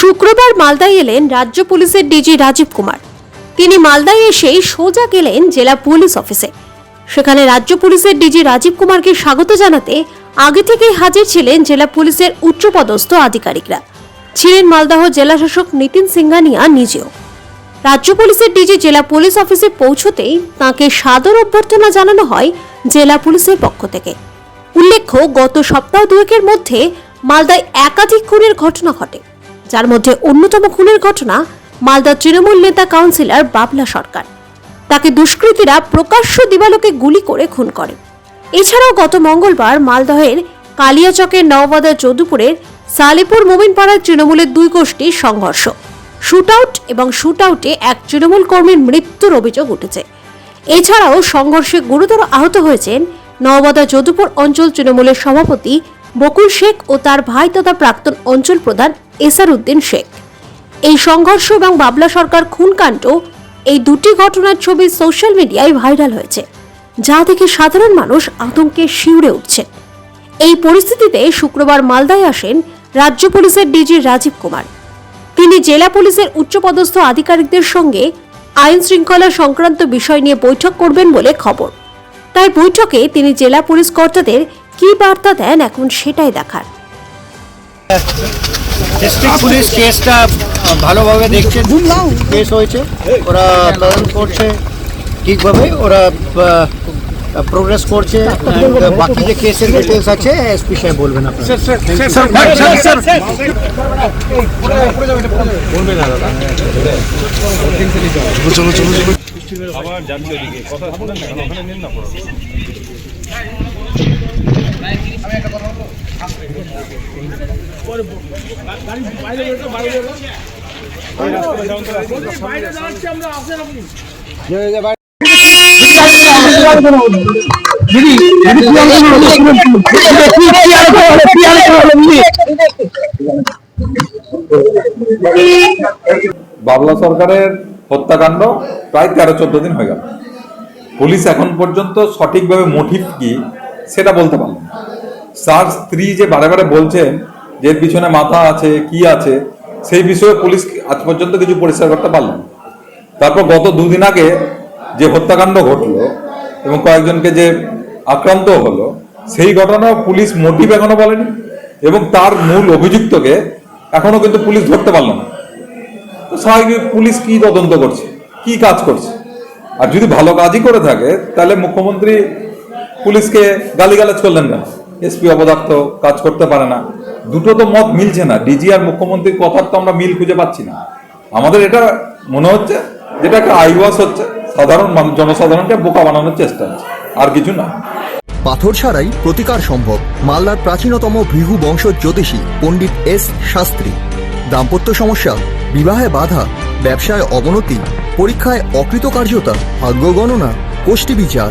শুক্রবার মালদায় এলেন রাজ্য পুলিশের ডিজি রাজীব কুমার। তিনি মালদায় এসেই সোজা গেলেন জেলা পুলিশ অফিসে। সেখানে রাজ্য পুলিশের ডিজি রাজীব কুমারকে স্বাগত জানাতে আগে থেকেই হাজির ছিলেন জেলা পুলিশের উচ্চপদস্থ আধিকারিকরা। ছিলেন মালদাহ জেলাশাসক নিতিন সিংহানিয়া নিজেও। রাজ্য পুলিশের ডিজি জেলা পুলিশ অফিসে পৌঁছতেই তাকে সাদর অভ্যর্থনা জানানো হয় জেলা পুলিশের পক্ষ থেকে। উল্লেখ্য, গত সপ্তাহ দুয়েকের মধ্যে মালদায় একাধিক খুনের ঘটনা ঘটে। যার মধ্যে অন্যতম খুনের ঘটনা মালদা তৃণমূল নেতা কাউন্সিলর বাবলা সরকার। তাকে দুষ্কৃতীরা প্রকাশ্য দিবালোকে গুলি করে খুন করে। এছাড়াও গত মঙ্গলবার মালদহের কালিয়াচকের নওবাদা যদুপুরের সালেপুর মোমিনপাড়ার তৃণমূলের দুই গোষ্ঠীর সংঘর্ষ। শুটআউট এবং শুটআউটে এক তৃণমূল কর্মীর মৃত্যুর অভিযোগ উঠেছে। এছাড়াও সংঘর্ষে গুরুতর আহত হয়েছেন নওবাদা যদুপুর অঞ্চল তৃণমূলের সভাপতি বকুল শেখ ও তার ভাই তথা প্রাক্তন অঞ্চল প্রধান এসার উদ্দিন শেখ। এই সংঘর্ষ এবং বাবলা সরকার খুনকাণ্ড এই দুটি ঘটনার ছবি সোশ্যাল মিডিয়ায় ভাইরাল হয়েছে, যা দেখে সাধারণ মানুষ আতঙ্কে শিউরে উঠছে। এই পরিস্থিতিতে শুক্রবার মালদায় আসেন রাজ্য পুলিশের ডিজি রাজীব কুমার। তিনি জেলা পুলিশের উচ্চপদস্থ আধিকারিকদের সঙ্গে আইন শৃঙ্খলা সংক্রান্ত বিষয় নিয়ে বৈঠক করবেন বলে খবর। তাই বৈঠকে তিনি জেলা পুলিশ কর্তাদের কী বার্তা দেন এখন সেটাই দেখার। ডিস্ট্রিক্ট পুলিশ কেসটা ভালোভাবে দেখছে। কেস হয়েছে ওরা তদন্ত করছে ঠিকভাবে ওরা প্রোগ্রেস করছে বাকি যে কেসের ডিটেলস আছে এসপি সাহেব বলবেন আপনারা বাবলা সরকারের হত্যাকাণ্ড প্রায় তেরো চোদ্দ দিন হয়ে গেল। পুলিশ এখন পর্যন্ত সঠিকভাবে মোটিভ কি সেটা বলতে পারল না। স্যার, স্ত্রী যে বারে বারে বলছেন যে পিছনে মাথা আছে, কি আছে, সেই বিষয়ে পুলিশ আজ পর্যন্ত কিছু পরিষ্কার করতে পারল না। তারপর গত দুদিন আগে যে হত্যাকাণ্ড ঘটলো এবং কয়েকজনকে যে আক্রান্ত হলো, সেই ঘটনা পুলিশ মোটিভ এখনও বলেনি এবং তার মূল অভিযুক্তকে এখনও কিন্তু পুলিশ ধরতে পারল না। তো স্বাভাবিক পুলিশ কি তদন্ত করছে, কি কাজ করছে? আর যদি ভালো কাজই করে থাকে, তাহলে মুখ্যমন্ত্রী পুলিশকে গালিগালাজ করলেন না। এসপি অপদার্থ কাজ করতে পারে না। দুটো তো মত মিলছে না। ডিজি আর মুখ্যমন্ত্রীর কথার তো আমরা মিল খুঁজে পাচ্ছি না। আমাদের এটা মনে হচ্ছে, যেটা একটা আইওয়াস হচ্ছে, সাধারণ মানুষ জনসাধারণকে বোকা বানানোর চেষ্টা হচ্ছে। আর কিছু না। পাথর ছাড়াই প্রতিকার সম্ভব। মালদার প্রাচীনতম ভৃহু বংশ জ্যোতিষী পণ্ডিত এস শাস্ত্রী। দাম্পত্য সমস্যা, বিবাহে বাধা, ব্যবসায় অবনতি, পরীক্ষায় অকৃতকার্যতা, ভাগ্য গণনা গোষ্ঠী বিচার।